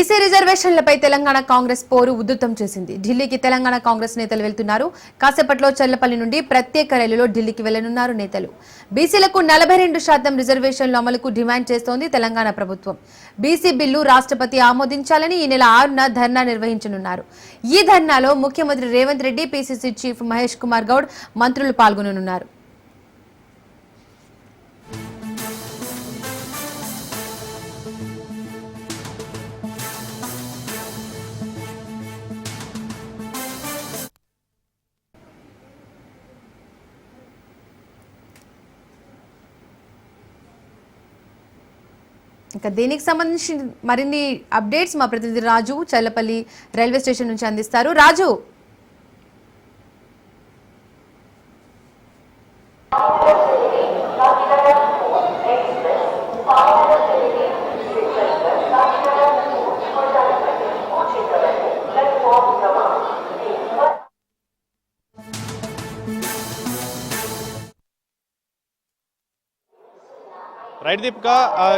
BC రిజర్వేషన్లపై Telangana Congress పోరు ఉధృతం చేసింది. ఢిల్లీకి తెలంగాణ కాంగ్రెస్ నేతలు వెళ్తున్నారు. కాసేపట్లో చల్లపల్లి నుండి ప్రత్యేక రైలులో ఢిల్లీకి వెళ్ళనున్నారు నేతలు. బీసీలకు నలభై రెండు శాతం రిజర్వేషన్లు అమలుకు డిమాండ్ చేస్తోంది తెలంగాణ ప్రభుత్వం. బీసీ బిల్లు రాష్ట్రపతి ఆమోదించాలని ఈ నెల ఆరున ధర్నా నిర్వహించనున్నారు. ఈ ధర్నాలో ముఖ్యమంత్రి రేవంత్ రెడ్డి పీసీసీ చీఫ్ మహేష్ కుమార్ గౌడ్ మంత్రులు పాల్గొననున్నారు. ఇంకా దీనికి సంబంధించి మరిన్ని అప్డేట్స్ మా ప్రతినిధి రాజు చల్లపల్లి రైల్వే స్టేషన్ నుంచి అందిస్తారు. రాజు! రైట్ దీపిక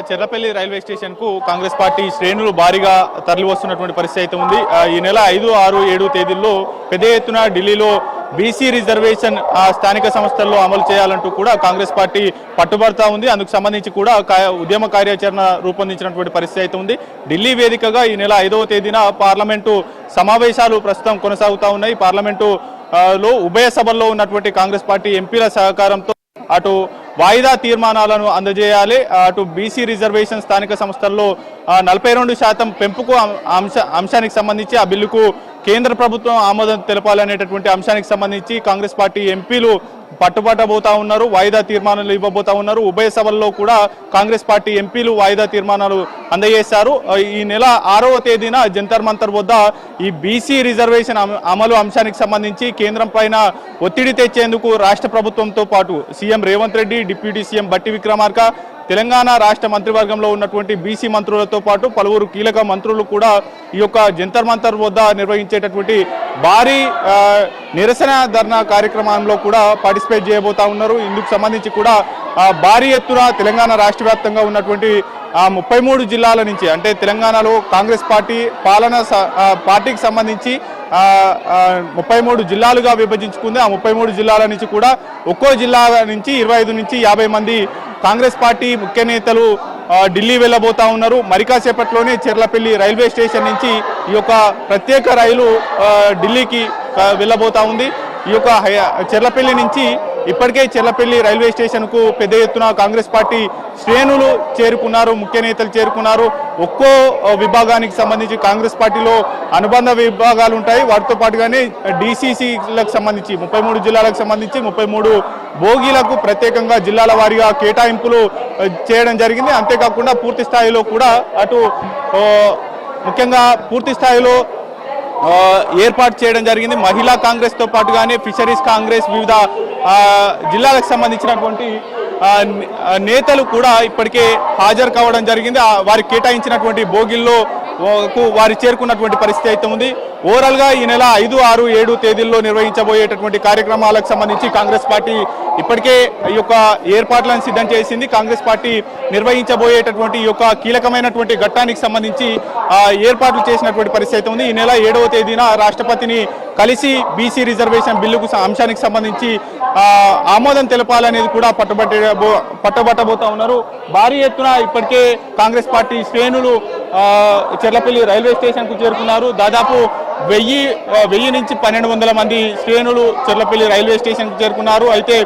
చెర్లపల్లి రైల్వే స్టేషన్కు కాంగ్రెస్ పార్టీ శ్రేణులు భారీగా తరలివస్తున్నటువంటి పరిస్థితి అయితే ఉంది. ఈ నెల ఐదు ఆరు ఏడు తేదీల్లో పెద్ద ఎత్తున ఢిల్లీలో బీసీ రిజర్వేషన్ స్థానిక సంస్థల్లో అమలు చేయాలంటూ కూడా కాంగ్రెస్ పార్టీ పట్టుబడతా ఉంది. అందుకు సంబంధించి కూడా ఉద్యమ కార్యాచరణ రూపొందించినటువంటి పరిస్థితి అయితే ఉంది. ఢిల్లీ వేదికగా ఈ నెల ఐదవ తేదీన పార్లమెంటు సమావేశాలు ప్రస్తుతం కొనసాగుతా ఉన్నాయి. పార్లమెంటు లో ఉభయ సభల్లో ఉన్నటువంటి కాంగ్రెస్ పార్టీ ఎంపీల సహకారంతో అటు వాయిదా తీర్మానాలను అందజేయాలి. అటు బీసీ రిజర్వేషన్ స్థానిక సంస్థల్లో నలభై రెండు శాతం పెంపుకు అంశ అంశానికి సంబంధించి ఆ బిల్లుకు కేంద్ర ప్రభుత్వం ఆమోదం తెలపాలనేటటువంటి అంశానికి సంబంధించి కాంగ్రెస్ పార్టీ ఎంపీలు పట్టుబట్టబోతా ఉన్నారు వాయిదా తీర్మానాలు ఇవ్వబోతా ఉన్నారు. ఉభయ సభల్లో కూడా కాంగ్రెస్ పార్టీ ఎంపీలు వాయిదా తీర్మానాలు అందజేశారు. ఈ నెల ఆరవ తేదీన జంతర్ మంతర్ వద్ద ఈ బీసీ రిజర్వేషన్ అమలు అంశానికి సంబంధించి కేంద్రం పైన ఒత్తిడి తెచ్చేందుకు రాష్ట్ర ప్రభుత్వంతో పాటు CM Revanth Reddy deputy CM Bhatti Vikramarka Telangana రాష్ట్ర మంత్రివర్గంలో ఉన్నటువంటి బీసీ మంత్రులతో పాటు పలువురు కీలక మంత్రులు కూడా ఈ యొక్క జంతర్ మంతర్ వద్ద నిర్వహించేటటువంటి భారీ నిరసన ధర్నా కార్యక్రమంలో కూడా పార్టిసిపేట్ చేయబోతా ఉన్నారు. ఇందుకు సంబంధించి కూడా భారీ ఎత్తున తెలంగాణ రాష్ట్ర వ్యాప్తంగా ఉన్నటువంటి ఆ ముప్పై మూడు జిల్లాల నుంచి అంటే తెలంగాణలో కాంగ్రెస్ పార్టీ పాలన స- పార్టీకి సంబంధించి ముప్పై మూడు జిల్లాలుగా విభజించుకుంది. ఆ ముప్పై మూడు జిల్లాల నుంచి కూడా ఒక్కో జిల్లా నుంచి ఇరవై ఐదు నుంచి యాభై మంది కాంగ్రెస్ పార్టీ ముఖ్య నేతలు ఢిల్లీ వెళ్ళబోతా ఉన్నారు. మరికాసేపట్లోనే చెర్లపల్లి రైల్వే స్టేషన్ నుంచి ఈ యొక్క ప్రత్యేక రైలు ఢిల్లీకి వెళ్ళబోతా ఉంది. ఈ యొక్క చెర్లపల్లి నుంచి ఇప్పటికే చెల్లపల్లి రైల్వే స్టేషన్కు పెద్ద ఎత్తున కాంగ్రెస్ పార్టీ శ్రేణులు చేరుకున్నారు ముఖ్య నేతలు చేరుకున్నారు. ఒక్కో విభాగానికి సంబంధించి కాంగ్రెస్ పార్టీలో అనుబంధ విభాగాలు ఉంటాయి. వాటితో పాటుగానే డీసీసీలకు సంబంధించి ముప్పై మూడు జిల్లాలకు సంబంధించి ముప్పై మూడు బోగీలకు ప్రత్యేకంగా జిల్లాల వారీగా కేటాయింపులు చేయడం జరిగింది. అంతేకాకుండా పూర్తి స్థాయిలో కూడా అటు ముఖ్యంగా పూర్తి స్థాయిలో ఏర్పాటు చేయడం జరిగింది. మహిళా కాంగ్రెస్తో పాటుగానే ఫిషరీస్ కాంగ్రెస్ వివిధ జిల్లాలకు సంబంధించినటువంటి నేతలు కూడా ఇప్పటికే హాజరు కావడం జరిగింది. వారికి కేటాయించినటువంటి బోగిల్లో కు వారు చేరుకున్నటువంటి పరిస్థితి అయితే ఉంది. ఓవరాల్గా ఈ నెల ఐదు ఆరు ఏడు తేదీల్లో నిర్వహించబోయేటటువంటి కార్యక్రమాలకు సంబంధించి కాంగ్రెస్ పార్టీ ఇప్పటికే ఈ యొక్క ఏర్పాట్లను సిద్ధం చేసింది. కాంగ్రెస్ పార్టీ నిర్వహించబోయేటటువంటి ఈ యొక్క కీలకమైనటువంటి ఘట్టానికి సంబంధించి ఏర్పాట్లు చేసినటువంటి పరిస్థితి అయితే ఉంది. ఈ నెల ఏడవ తేదీన రాష్ట్రపతిని కలిసి బీసీ రిజర్వేషన్ బిల్లుకు అంశానికి సంబంధించి ఆమోదం తెలపాలనేది కూడా పట్టుబట్టే పట్టబట్టబోతా ఉన్నారు. భారీ ఎత్తున ఇప్పటికే కాంగ్రెస్ పార్టీ శ్రేణులు చెర్లపల్లి రైల్వే స్టేషన్కు చేరుకున్నారు. దాదాపు వెయ్యి వెయ్యి నుంచి పన్నెండు వందల మంది శ్రేణులు చెర్లపల్లి రైల్వే స్టేషన్కి చేరుకున్నారు. అయితే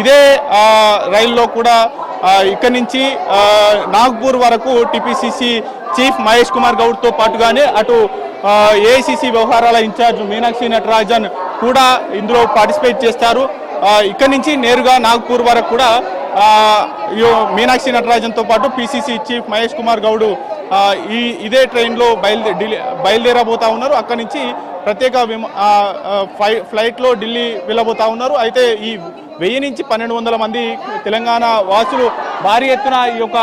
ఇదే రైల్లో కూడా ఇక్కడి నుంచి నాగ్పూర్ వరకు టిపిసిసి చీఫ్ మహేష్ కుమార్ గౌడ్తో పాటుగానే అటు ఏఐసిసి వ్యవహారాల ఇన్ఛార్జ్ మీనాక్షి నటరాజన్ కూడా ఇందులో పార్టిసిపేట్ చేస్తారు. ఇక్కడి నుంచి నేరుగా నాగ్పూర్ వరకు కూడా మీనాక్షి నటరాజన్తో పాటు పిసిసి చీఫ్ మహేష్ కుమార్ గౌడ్ ఈ ఇదే ట్రైన్లో బయలుదే ఢిల్లీ బయలుదేరబోతా ఉన్నారు. అక్కడి నుంచి ప్రత్యేక విమ ఫ్లై ఫ్లైట్లో ఢిల్లీ వెళ్ళబోతా ఉన్నారు. అయితే ఈ వెయ్యి నుంచి పన్నెండు వందల మంది తెలంగాణ వాసులు భారీ ఎత్తున ఈ యొక్క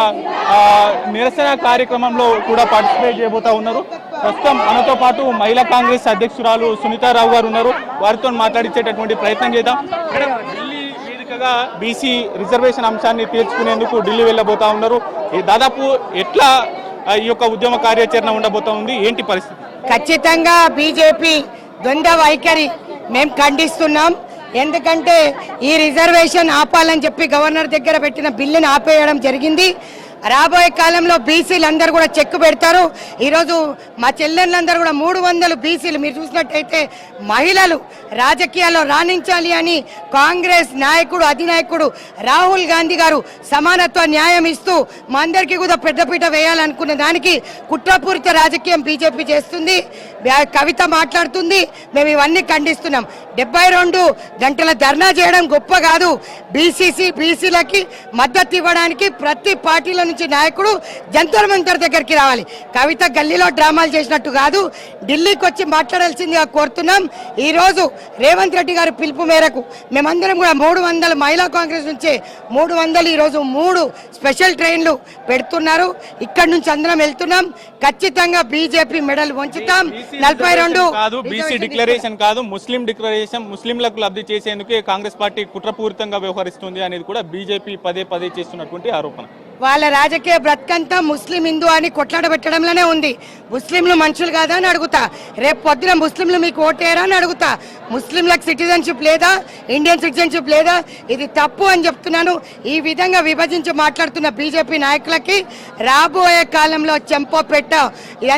నిరసన కార్యక్రమంలో కూడా పార్టిసిపేట్ చేయబోతా ఉన్నారు. ప్రస్తుతం మనతో పాటు మహిళా కాంగ్రెస్ అధ్యక్షురాలు సునీతారావు గారు ఉన్నారు. వారితో మాట్లాడించేటటువంటి ప్రయత్నం చేద్దాం. ఢిల్లీ వేదికగా బీసీ రిజర్వేషన్ అంశాన్ని తీర్చుకునేందుకు ఢిల్లీ వెళ్ళబోతా ఉన్నారు. ఈ దాదాపు ఎట్లా ఈ యొక్క ఉద్యమ కార్యాచరణ ఉండబోతా ఉంది. ఏంటి పరిస్థితి? ఖచ్చితంగా బీజేపీ ద్వంద్వ వైఖరి మేము ఖండిస్తున్నాం. ఎందుకంటే ఈ రిజర్వేషన్ ఆపాలని చెప్పి గవర్నర్ దగ్గర పెట్టిన బిల్లుని ఆపేయడం జరిగింది. రాబోయే కాలంలో బీసీలు అందరూ కూడా చెక్కు పెడతారు. ఈరోజు మా చెల్లెళ్ళందరూ కూడా మూడు వందలు బీసీలు మీరు చూసినట్టయితే మహిళలు రాజకీయాల్లో రాణించాలి అని కాంగ్రెస్ నాయకుడు అధినాయకుడు రాహుల్ గాంధీ గారు సమానత్వ న్యాయం ఇస్తూ మా అందరికీ కూడా పెద్దపీట వేయాలనుకున్న దానికి కుట్రపూరిత రాజకీయం బీజేపీ చేస్తుంది. కవిత మాట్లాడుతుంది. మేము ఇవన్నీ ఖండిస్తున్నాం. డెబ్బై రెండు గంటల ధర్నా చేయడం గొప్ప కాదు. బీసీసీ బీసీలకి మద్దతు ఇవ్వడానికి ప్రతి పార్టీల నుంచి నాయకుడు జంతర్ మంతర్ దగ్గరికి రావాలి. కవిత గల్లీలో డ్రామాలు చేసినట్టు కాదు. ఢిల్లీకి వచ్చి మాట్లాడాల్సిందిగా కోరుతున్నాం. ఈ రోజు రేవంత్ రెడ్డి గారి పిలుపు మేరకు మేమందరం కూడా మూడు వందల మహిళా కాంగ్రెస్ నుంచి మూడు వందలు ఈరోజు మూడు స్పెషల్ ట్రైన్లు పెడుతున్నారు. ఇక్కడ నుంచి అందరం వెళ్తున్నాం. ఖచ్చితంగా బీజేపీ మెడల్ వంచుతాం. నలభై రెండు కాదు బీసీ డిక్లరేషన్ కాదు ముస్లిం డిక్లరేషన్ ముస్లింలకు లబ్ధి చేసేందుకే కాంగ్రెస్ పార్టీ కుట్రపూరితంగా వ్యవహరిస్తుంది అనేది కూడా బీజేపీ పదే పదే చేస్తున్నటువంటి ఆరోపణ. వాళ్ళ రాజకీయ బ్రతకంతా ముస్లిం హిందూ అని కొట్లాడ పెట్టడంలోనే ఉంది. ముస్లింలు మనుషులు కాదా అని అడుగుతా. రేపు పొద్దున ముస్లింలు మీకు ఓటేరా అని అడుగుతా. ముస్లింలకు సిటిజన్షిప్ లేదా? ఇండియన్ సిటిజన్షిప్ లేదా? ఇది తప్పు అని చెప్తున్నాను. ఈ విధంగా విభజించి మాట్లాడుతున్న బీజేపీ నాయకులకి రాబోయే కాలంలో చెంపో పెట్ట.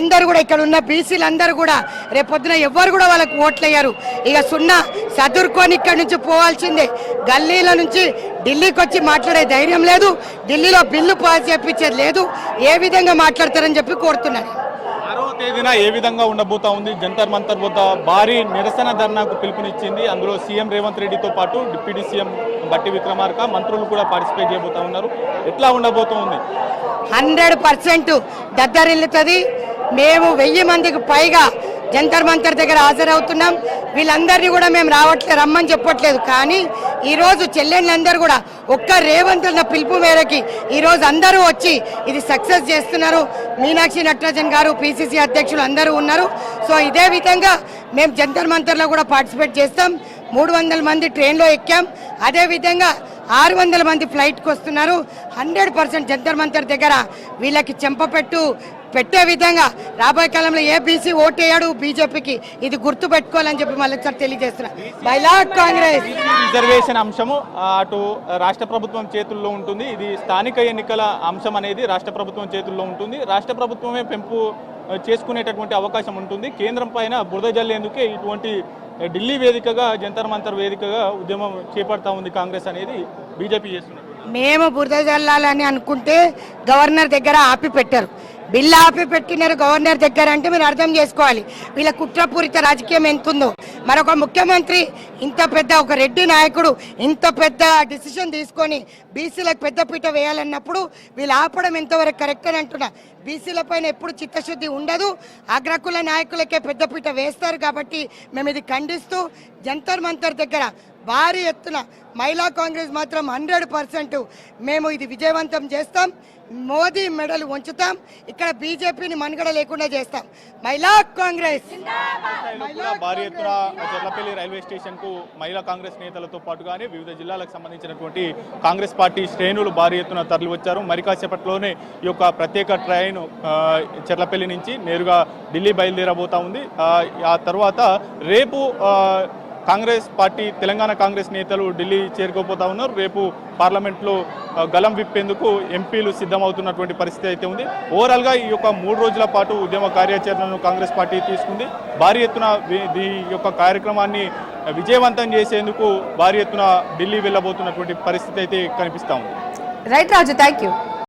అందరూ కూడా ఇక్కడ ఉన్న బీసీలు అందరూ కూడా రేపు పొద్దున ఎవ్వరు కూడా వాళ్ళకు ఓట్లయ్యారు ఇక సున్నా చదువుకొని ఇక్కడి నుంచి పోవాల్సిందే. గల్లీల నుంచి ఢిల్లీకి వచ్చి మాట్లాడే ధైర్యం లేదు. ఢిల్లీలో బిల్లు పాస్ చేపించేది లేదు. ఏ విధంగా మాట్లాడతారని చెప్పి కోరుతున్నాను ఆరో తేదీన ఏ విధంగా ఉండబోతా ఉంది? జంతర్ మంతర్ వద్ద భారీ నిరసన ధర్నాకు పిలుపునిచ్చింది. అందులో సీఎం రేవంత్ రెడ్డితో పాటు డిప్యూటీ సీఎం బట్టి విక్రమార్క మంత్రులు కూడా పార్టిసిపేట్ చేయబోతా ఉన్నారు. ఎట్లా ఉండబోతా ఉంది? హండ్రెడ్ పర్సెంట్ దద్దరిల్లుతుంది. మేము వెయ్యి మందికి పైగా జంతర్ మంతర్ దగ్గర హాజరవుతున్నాం. వీళ్ళందరినీ కూడా మేము రావట్లేదు రమ్మని చెప్పట్లేదు. కానీ ఈరోజు చెల్లెళ్ళందరూ కూడా ఒక్క రేవంత్ అన్న పిలుపు మేరకి ఈరోజు అందరూ వచ్చి ఇది సక్సెస్ చేస్తున్నారు. మీనాక్షి నటరాజన్ గారు పిసిసి అధ్యక్షులు అందరూ ఉన్నారు. సో ఇదే విధంగా మేము జంతర్ మంతర్లో కూడా పార్టిసిపేట్ చేస్తాం. మూడు వందల మంది ట్రైన్లో ఎక్కాం. అదే విధంగా ఆరు వందల మంది ఫ్లైట్కి వస్తున్నారు. హండ్రెడ్ పర్సెంట్ జంతర్ మంతర్ దగ్గర వీళ్ళకి చెంపపెట్టు పెట్టే విధంగా రాబోయే కాలంలో ఏ బీసీ ఓటేయాడు బీజేపీకి ఇది గుర్తు పెట్టుకోవాలని చెప్పి మళ్ళీ ఒకసారి తెలియజేస్తున్నా. మహిళా కాంగ్రెస్ రిజర్వేషన్ అంశము అటు రాష్ట్ర ప్రభుత్వం చేతుల్లో ఉంటుంది. ఇది స్థానిక ఎన్నికల అంశం అనేది రాష్ట్ర ప్రభుత్వం చేతుల్లో ఉంటుంది. రాష్ట్ర ప్రభుత్వమే పెంపు చేసుకునేటటువంటి అవకాశం ఉంటుంది. కేంద్రం పైన బురద జల్లేందుకే ఇటువంటి ఢిల్లీ వేదికగా జంతర్ మంతర్ వేదికగా ఉద్యమం చేపడతా ఉంది కాంగ్రెస్ అనేది బీజేపీ చేస్తున్నారు మేము బురద జల్లాలని అనుకుంటే గవర్నర్ దగ్గర ఆపి పెట్టారు. బిల్లు ఆపి పెట్టినారు గవర్నర్ దగ్గర అంటే మీరు అర్థం చేసుకోవాలి. వీళ్ళ కుట్రపూరిత రాజకీయం ఎంతుందో. మరొక ముఖ్యమంత్రి ఇంత పెద్ద ఒక రెడ్డి నాయకుడు ఇంత పెద్ద డిసిషన్ తీసుకొని బీసీలకు పెద్దపీట వేయాలన్నప్పుడు వీళ్ళు ఆపడం ఎంతవరకు కరెక్ట్ అని అంటున్నా. బీసీల పైన ఎప్పుడు చిత్తశుద్ధి ఉండదు. అగ్రకుల నాయకులకే పెద్దపీట వేస్తారు కాబట్టి మేము ఇది ఖండిస్తూ జంతర్ మంతర్ దగ్గర భారీ ఎత్తున మహిళా కాంగ్రెస్ మాత్రం హండ్రెడ్ పర్సెంట్ మేము ఇది విజయవంతం చేస్తాం. మోదీ మెడలు ఉంచుతాం ఇక్కడ బీజేపీని మనుగడ లేకుండా చేస్తాం. మహిళా కాంగ్రెస్! భారీ ఎత్తున చెర్లపల్లి రైల్వే స్టేషన్కు మహిళా కాంగ్రెస్ నేతలతో పాటుగానే వివిధ జిల్లాలకు సంబంధించినటువంటి కాంగ్రెస్ పార్టీ శ్రేణులు భారీ ఎత్తున తరలి వచ్చారు. మరి కాసేపట్లోనే ఈ యొక్క ప్రత్యేక ట్రైన్ చెర్లపల్లి నుంచి నేరుగా ఢిల్లీ బయలుదేరబోతా ఉంది. ఆ, తర్వాత రేపు కాంగ్రెస్ పార్టీ తెలంగాణ కాంగ్రెస్ నేతలు ఢిల్లీ చేరుకోపోతా ఉన్నారు. రేపు పార్లమెంట్లో గలం విప్పేందుకు ఎంపీలు సిద్ధమవుతున్నటువంటి పరిస్థితి అయితే ఉంది. ఓవరాల్గా ఈ యొక్క మూడు రోజుల పాటు ఉద్యమ కార్యాచరణను కాంగ్రెస్ పార్టీ తీసుకుంది. భారీ ఎత్తున ఈ యొక్క కార్యక్రమాన్ని విజయవంతం చేసేందుకు భారీ ఎత్తున ఢిల్లీ వెళ్ళబోతున్నటువంటి పరిస్థితి అయితే కనిపిస్తా ఉంది. Right Raju thank you